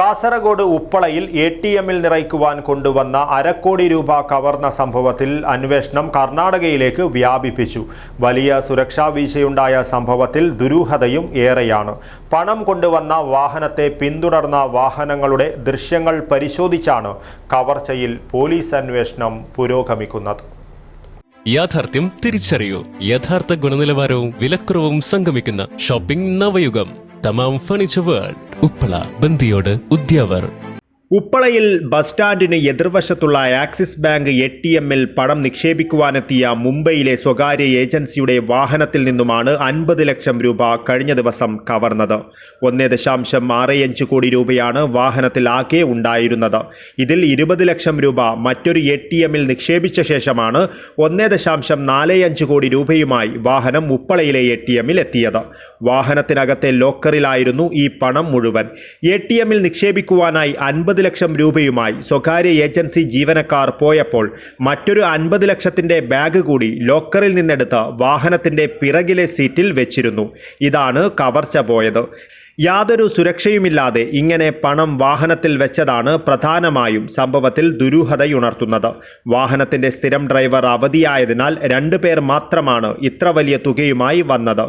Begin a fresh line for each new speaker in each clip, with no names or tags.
Kasaragod ഉപ്പളയിൽ A T എമ്മിൽ നിറയ്ക്കുവാൻ കൊണ്ടുവന്ന അരക്കോടി രൂപ കവർന്ന സംഭവത്തിൽ അന്വേഷണം കർണാടകയിലേക്ക് വ്യാപിപ്പിച്ചു. വലിയ സുരക്ഷാ വീഴ്ചയുണ്ടായ സംഭവത്തിൽ ദുരൂഹതയും ഏറെയാണ്. പണം കൊണ്ടുവന്ന വാഹനത്തെ പിന്തുടർന്ന വാഹനങ്ങളുടെ ദൃശ്യങ്ങൾ പരിശോധിച്ചാണ് കവർച്ചയിൽ പോലീസ് അന്വേഷണം പുരോഗമിക്കുന്നത്.
യാഥാർത്ഥ്യം തിരിച്ചറിയൂ. യഥാർത്ഥ ഗുണനിലവാരവും വിലക്കുറവും സംഗമിക്കുന്ന shopping Navayugam. Tamam furniture world Uppala Bandiyod Udyavar.
ഉപ്പളയിൽ bus സ്റ്റാൻഡിന് എതിർവശത്തുള്ള ആക്സിസ് ബാങ്ക് എ ടി എമ്മിൽ പണം നിക്ഷേപിക്കുവാനെത്തിയ മുംബൈയിലെ സ്വകാര്യ ഏജൻസിയുടെ വാഹനത്തിൽ നിന്നുമാണ് അൻപത് ലക്ഷം രൂപ കഴിഞ്ഞ ദിവസം കവർന്നത്. ഒന്നേ ദശാംശം ആറ് അഞ്ച് കോടി രൂപയാണ് വാഹനത്തിൽ ആകെ ഉണ്ടായിരുന്നത്. ഇതിൽ ഇരുപത് ലക്ഷം രൂപ മറ്റൊരു എ ടി എമ്മിൽ നിക്ഷേപിച്ച ശേഷമാണ് ഒന്നേ ദശാംശം നാല് അഞ്ച് കോടി രൂപയുമായി വാഹനം ഉപ്പളയിലെ എ ടി എമ്മിൽ എത്തിയത്. വാഹനത്തിനകത്തെ ലോക്കറിലായിരുന്നു ഈ പണം മുഴുവൻ. എ ടി എമ്മിൽ നിക്ഷേപിക്കുവാനായി അൻപത് ലക്ഷം രൂപയുമായി സ്വകാര്യ ഏജൻസി ജീവനക്കാർ പോയപ്പോൾ മറ്റൊരു അൻപത് ലക്ഷത്തിന്റെ ബാഗ് കൂടി ലോക്കറിൽ നിന്നെടുത്ത് വാഹനത്തിന്റെ പിറകിലെ സീറ്റിൽ വെച്ചിരുന്നു. ഇതാണ് കവർച്ച പോയത്. യാതൊരു സുരക്ഷയുമില്ലാതെ ഇങ്ങനെ പണം വാഹനത്തിൽ വെച്ചതാണ് പ്രധാനമായും സംഭവത്തിൽ ദുരൂഹതയുണർത്തുന്നത്. വാഹനത്തിന്റെ സ്ഥിരം ഡ്രൈവർ അവധിയായതിനാൽ രണ്ടു പേർ മാത്രമാണ് ഇത്ര വലിയ തുകയുമായി വന്നത്.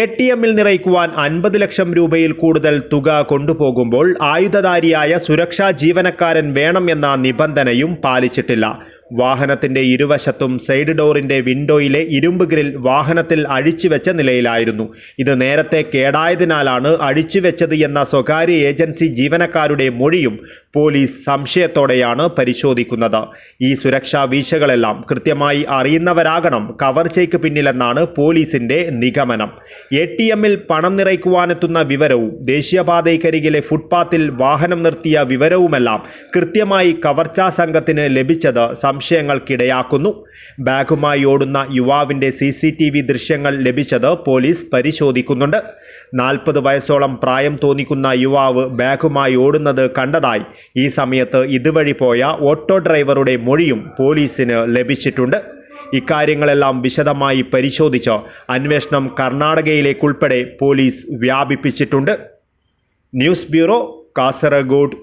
എ ടി എമ്മിൽ നിറയ്ക്കുവാൻ അൻപത് ലക്ഷം രൂപയിൽ കൂടുതൽ തുക കൊണ്ടുപോകുമ്പോൾ ആയുധധാരിയായ സുരക്ഷാ ജീവനക്കാരൻ വേണമെന്ന നിബന്ധനയും പാലിച്ചിട്ടില്ല. വാഹനത്തിന്റെ ഇരുവശത്തും സൈഡ് ഡോറിന്റെ വിൻഡോയിലെ ഇരുമ്പ് ഗ്രിൽ വാഹനത്തിൽ അഴിച്ചുവെച്ച നിലയിലായിരുന്നു. ഇത് നേരത്തെ കേടായതിനാലാണ് അഴിച്ചുവെച്ചത് എന്ന സ്വകാര്യ ഏജൻസി ജീവനക്കാരുടെ മൊഴിയും പോലീസ് സംശയത്തോടെയാണ് പരിശോധിക്കുന്നത്. ഈ സുരക്ഷാ വീഴ്ചകളെല്ലാം കൃത്യമായി അറിയുന്നവരാകണം കവർച്ചയ്ക്ക് പിന്നിലെന്നാണ് പോലീസിന്റെ നിഗമനം. എ ടി എമ്മിൽ പണം നിറയ്ക്കുവാനെത്തുന്ന വിവരവും ദേശീയപാതയ്ക്കരികിലെ ഫുട്പാത്തിൽ വാഹനം നിർത്തിയ വിവരവുമെല്ലാം കൃത്യമായി കവർച്ചാ സംഘത്തിന് ലഭിച്ചത് സംശയങ്ങൾക്കിടയാക്കുന്നു. ബാഗുമായി ഓടുന്ന യുവാവിന്റെ സി സി ടി വി ദൃശ്യങ്ങൾ ലഭിച്ചത് പോലീസ് പരിശോധിക്കുന്നുണ്ട്. നാൽപ്പത് വയസ്സോളം പ്രായം തോന്നിക്കുന്ന യുവാവ് ബാഗുമായി ഓടുന്നത് കണ്ടതായി ഈ സമയത്ത് ഇതുവഴി പോയ ഓട്ടോ ഡ്രൈവറുടെ മൊഴിയും പോലീസിന് ലഭിച്ചിട്ടുണ്ട്. ഇക്കാര്യങ്ങളെല്ലാം വിശദമായി പരിശോധിച്ച് അന്വേഷണം കർണാടകയിലേക്കുൾപ്പെടെ പോലീസ് വ്യാപിപ്പിച്ചിട്ടുണ്ട്. News bureau Kasaragod.